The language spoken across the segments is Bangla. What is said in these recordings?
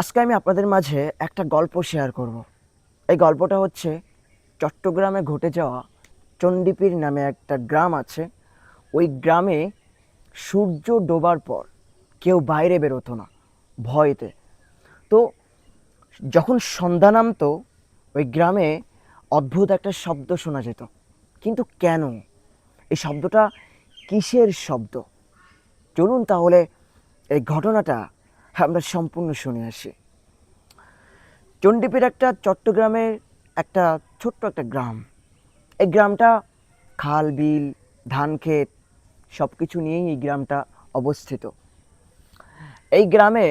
আজকে আমি আপনাদের মাঝে একটা গল্প শেয়ার করব। এই গল্পটা হচ্ছে চট্টগ্রামে ঘটে যাওয়া চণ্ডীপীর নামে একটা গ্রাম আছে। ওই গ্রামে সূর্য ডোবার পর কেউ বাইরে বেরোতো না, ভয়েতে। তো যখন সন্ধ্যা নামতো, ওই গ্রামে অদ্ভুত একটা শব্দ শোনা যেত। কিন্তু কেন? এই শব্দটা কিসের শব্দ? চলুন তাহলে এই ঘটনাটা আমরা সম্পূর্ণ শুনে আসি। চণ্ডীপীর একটা চট্টগ্রামের একটা ছোট্ট একটা গ্রাম। এই গ্রামটা খাল, বিল, ধান ক্ষেত সব কিছু নিয়েই এই গ্রামটা অবস্থিত। এই গ্রামে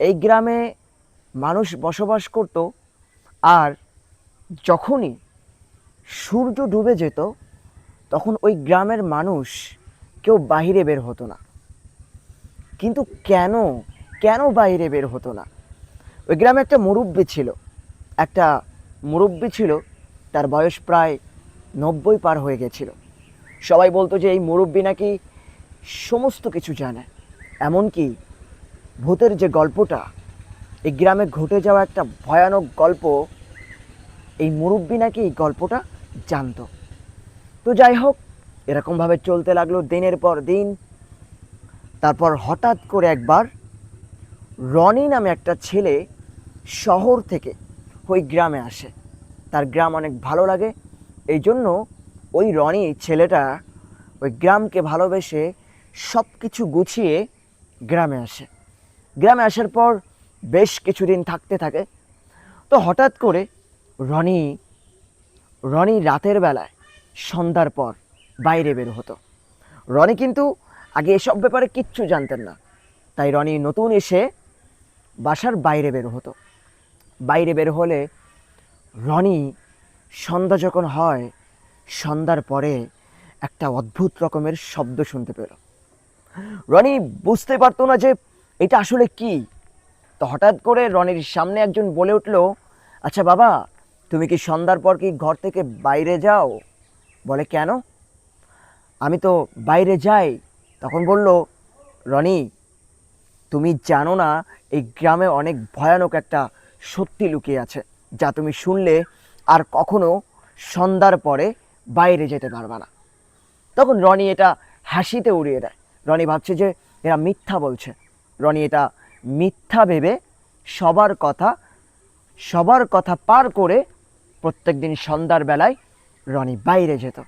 এই গ্রামে মানুষ বসবাস করত আর যখনই সূর্য ডুবে যেত, তখন ওই গ্রামের মানুষ কেউ বাইরে বের হতো না। কিন্তু কেন কেন বাইরে বের হতো না? ওই গ্রামে একটা মুরব্বী ছিল। একটা মুরব্বী ছিল, তার বয়স প্রায় নব্বই পার হয়ে গেছিল। সবাই বলতো যে এই মুরব্বী নাকি সমস্ত কিছু জানে। এমনকি ভূতের যে গল্পটা, এই গ্রামে ঘটে যাওয়া একটা ভয়ানক গল্প, এই মুরব্বি নাকি এই গল্পটা জানতো। তো যাই হোক, এরকমভাবে চলতে লাগল দিনের পর দিন। তারপর হঠাৎ করে একবার রনি নামে একটা ছেলে শহর থেকে ওই গ্রামে আসে। তার গ্রাম অনেক ভালো লাগে। এই জন্য ওই রনি ছেলেটা ওই গ্রামকে ভালোবেসে সব কিছু গুছিয়ে গ্রামে আসে। গ্রামে আসার পর বেশ কিছুদিন থাকতে থাকে। তো হঠাৎ করে রনি রনি রাতের বেলায় সন্ধ্যার পর বাইরে বের হতো। রনি কিন্তু আগে এসব ব্যাপারে কিচ্ছু জানতেন না। তাই রনি নতুন এসে বাসার বাইরে বের হতো। বাইরে বের হলে রনি সন্ধ্যা যখন হয়, সন্ধ্যার পরে একটা অদ্ভুত রকমের শব্দ শুনতে পেল। রনি বুঝতে পারতো না যে এটা আসলে কি। তো হঠাৎ করে রনির সামনে একজন বলে উঠল আচ্ছা বাবা, তুমি কি সন্ধ্যার পর কি ঘর থেকে বাইরে যাও? বলে, কেন? আমি তো বাইরে যাই। তখন বলল, রনি তুমি জানো না, এই গ্রামে অনেক ভয়ানক একটা সত্যি লুকিয়ে আছে, যা তুমি শুনলে আর কখনো সন্ধ্যার পরে বাইরে যেতে পারবে না। তখন রনি এটা হাসিতে উড়িয়ে দেয়। রনি ভাবছে যে এরা মিথ্যা বলছে। রনি এটা মিথ্যা ভেবে সবার কথা সবার কথা পার করে প্রত্যেকদিন সন্ধ্যার বেলায় রনি বাইরে যেত।